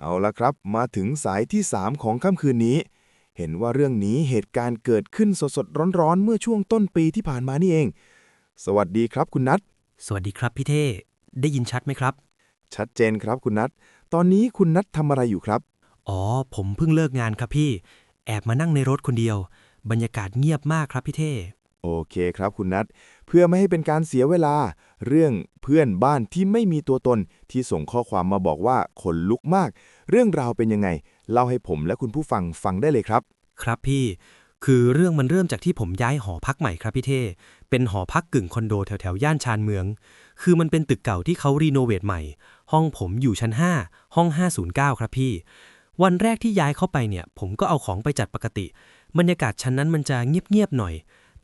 เอาละครับมาถึงสายที่ 3 ของค่ำคืนนี้ เห็นว่าเรื่องนี้เหตุการณ์เกิดขึ้นสดๆร้อนๆ เมื่อช่วงต้นปีที่ผ่านมานี่เอง สวัสดีครับคุณนัทสวัสดีครับพี่เท่ได้ยินชัดไหมครับ ชัดเจนครับคุณนัทตอนนี้คุณนัททำอะไรอยู่ครับ อ๋อ ผมเพิ่งเลิกงานครับพี่ แอบมานั่งในรถคนเดียว บรรยากาศเงียบมากครับพี่เท่ โอเคครับคุณนัทเพื่อไม่ให้เป็นการเสียเวลา เรื่องเพื่อนบ้านที่ไม่มีตัวตนที่ส่งข้อความมาบอกว่าขนลุกมาก เรื่องราวเป็นยังไง เล่าให้ผมและคุณผู้ฟังฟังได้เลยครับ ครับพี่ คือเรื่องมันเริ่มจากที่ผมย้ายหอพักใหม่ครับพี่เท่เป็นหอพักกึ่งคอนโดแถวแถวๆย่านชานเมือง คือมันเป็นตึกเก่าที่เขารีโนเวทใหม่ ห้องผมอยู่ชั้น 5 ห้อง 509 ครับพี่ วันแรกที่ย้ายเข้าไปเนี่ย ผมก็เอาของไปจัดปกติ บรรยากาศชั้นนั้นมันจะเงียบๆหน่อย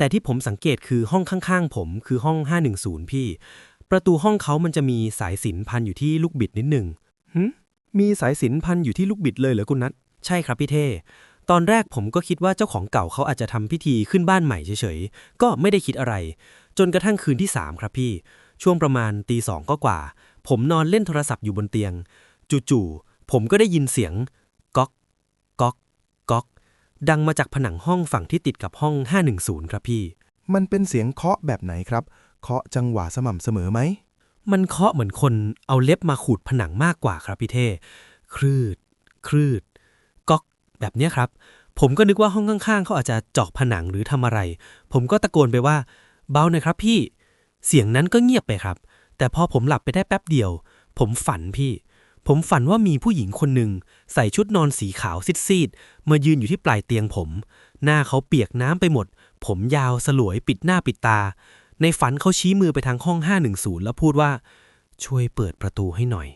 แต่ที่ผมสังเกตคือห้องข้างๆ ผมคือห้อง 510 พี่ ประตูห้องเขามันจะมีสายสินพันอยู่ที่ลูกบิดนิดหนึ่งหึมีสายสินพันอยู่ที่ลูกบิดเลยเหรอคุณนัทใช่ครับพี่เท่ตอนแรกผมก็คิดว่าเจ้าของเก่าเขาอาจจะทำพิธีขึ้นบ้านใหม่เฉยๆ ก็ไม่ได้คิดอะไร จนกระทั่งคืนที่ 3 ครับพี่ ช่วงประมาณตีสองก็กว่า ผมนอนเล่นโทรศัพท์อยู่บนเตียง จู่ๆผมก็ได้ยินเสียงก๊อกก๊อกก๊อก ดังมาจากผนังห้องฝั่งที่ติดกับห้อง 510 ครับพี่ มันเป็นเสียงเคาะแบบไหนครับ เคาะจังหวะสม่ำเสมอไหม มันเคาะเหมือนคนเอาเล็บมาขูดผนังมากกว่าครับพี่เท่ครืดครืด ก๊อก แบบเนี้ยครับ ผมก็นึกว่าห้องข้างๆ เขาอาจจะเจาะผนังหรือทำอะไร ผมก็ตะโกนไปว่า เบาหน่อยครับพี่ เสียงนั้นก็เงียบไปครับ แต่พอผมหลับไปได้แป๊บเดียว ผมฝันพี่ ผมฝันว่ามีผู้หญิงคนหนึ่งใส่ชุดนอนสีขาวซีดๆมายืนอยู่ที่ปลายเตียงผม หน้าเขาเปียกน้ำไปหมด ผมยาวสลวยปิดหน้าปิดตา ในฝันเขาชี้มือไปทางห้อง 510 แล้วพูดว่า ช่วยเปิดประตูให้หน่อย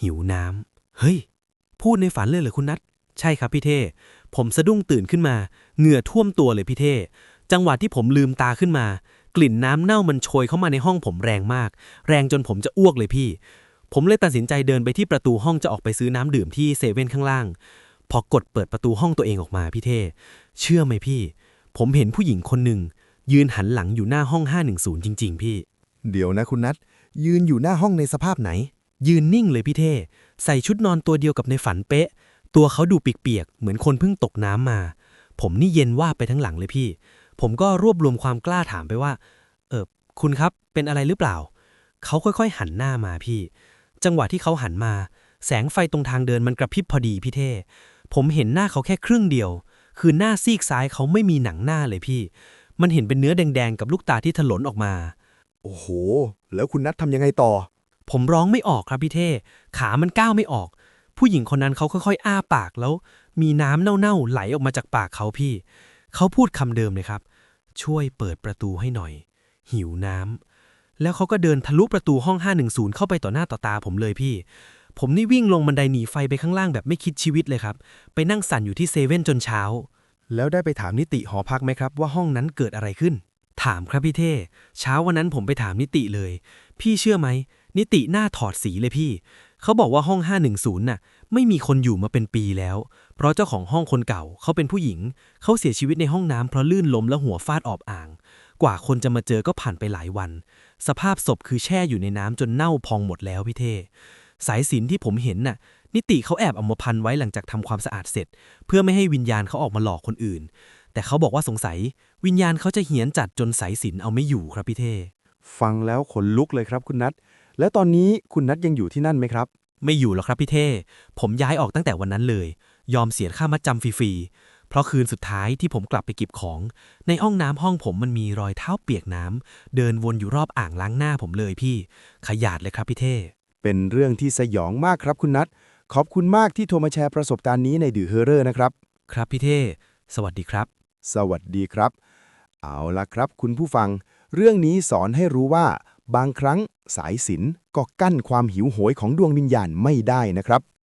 หิวน้ำเฮ้ย พูดในฝันเลยเหรอคุณนัทใช่ครับพี่เท่ ผมสะดุ้งตื่นขึ้นมา เหงื่อท่วมตัวเลยพี่เท่ จังหวะที่ผมลืมตาขึ้นมา กลิ่นน้ำเน่ามันโชยเข้ามาในห้องผมแรงมาก แรงจนผมจะอ้วกเลยพี่ ผมเลยตัดสินใจเดินไปที่ประตูห้องจะออกไปซื้อน้ำดื่มที่เซเว่นข้างล่าง พอกดเปิดประตูห้องตัวเองออกมาพี่เท่เชื่อไหมพี่ ผมเห็นผู้หญิงคนหนึ่ง ยืนหันหลังอยู่หน้าห้อง 510 จริง ๆ พี่ เดี๋ยวนะคุณนัทยืนอยู่หน้าห้องในสภาพไหน ยืนนิ่งเลยพี่เท่ใส่ชุดนอนตัวเดียวกับในฝันเป๊ะ ตัวเขาดูเปียกๆเหมือนคนเพิ่งตกน้ำมา ผมนี่เย็นว่าบไปทั้งหลังเลยพี่ ผมก็รวบรวมความกล้าถามไปว่า เออคุณครับเป็นอะไรหรือเปล่า เขาค่อยๆ หันหน้ามาพี่ จังหวะที่เขาหันมา แสงไฟตรงทางเดินมันกระพริบพอดีพี่เท่ ผมเห็นหน้าเขาแค่ครึ่งเดียว คือหน้าซีกซ้ายเขาไม่มีหนังหน้าเลยพี่ มันเห็นเป็นเนื้อแดงๆ กับลูกตาที่ถลนออกมา โอ้โห แล้วคุณนัททำยังไงต่อ ผมร้องไม่ออกครับพี่เท่ขามันก้าวไม่ออก ผู้หญิงคนนั้นเขาค่อยๆ อ้าปากแล้ว มีน้ำเน่าๆไหลออกมาจากปากเขาพี่ เขาพูดคำเดิมเลยครับ ช่วยเปิดประตูให้หน่อย หิวน้ำ แล้วเขาก็เดินทะลุประตูห้อง 510 เข้าไปต่อหน้าต่อตาผมเลยพี่ ผมนี่วิ่งลงบันไดหนีไฟไปข้างล่างแบบไม่คิดชีวิตเลยครับ ไปนั่งสั่นอยู่ที่เซเว่นจนเช้า แล้วได้ไปถามนิติหอพักไหมครับ ว่าห้องนั้นเกิดอะไรขึ้น ถามครับพี่เท่เช้าวันนั้นผมไปถามนิติเลย พี่เชื่อไหม นิติหน้าถอดสีเลยพี่ เขาบอกว่าห้อง 510 น่ะ ไม่มีคนอยู่มาเป็นปีแล้ว เพราะเจ้าของห้องคนเก่าเขาเป็นผู้หญิง เขาเสียชีวิตในห้องน้ำเพราะลื่นล้มและหัวฟาดออบอ่าง กว่าคนจะมาเจอก็ผ่านไปหลายวัน สภาพศพคือแช่อยู่ในน้ำจนเน่าพองหมดแล้วพี่เท่ สายสิญจนที่ผมเห็นน่ะ นิติเขาแอบเอามาพันไว้หลังจากทำความสะอาดเสร็จ เพื่อไม่ให้วิญญาณเขาออกมาหลอกคนอื่น แต่เขาบอกว่าสงสัย วิญญาณเขาจะเหียนจัดจนสายสิญจนเอาไม่อยู่ครับพี่เท่ ฟังแล้วขนลุกเลยครับคุณนัท แล้วตอนนี้คุณนัทยังอยู่ที่นั่นไหมครับ ไม่อยู่หรอกครับพี่เท่ ผมย้ายออกตั้งแต่วันนั้นเลย ยอมเสียค่ามัดจำฟรีๆ เพราะคืนสุดท้ายที่ผมกลับไปเก็บของ ในห้องน้ำห้องผมมันมีรอยเท้าเปียกน้ำเดินวนอยู่รอบอ่างล้างหน้าผมเลยพี่ ขยาดเลยครับพี่เท่ เป็นเรื่องที่สยองมากครับคุณนัทขอบคุณมากที่โทรมาแชร์ประสบการณ์นี้ในดือเฮอร์เรอร์นะครับ ครับพี่เท่ สวัสดีครับ สวัสดีครับ เอาละครับคุณผู้ฟัง เรื่องนี้สอนให้รู้ว่า บางครั้งสายสิญจนก็กั้นความหิวโหยของดวงวิญญาณไม่ได้นะครับ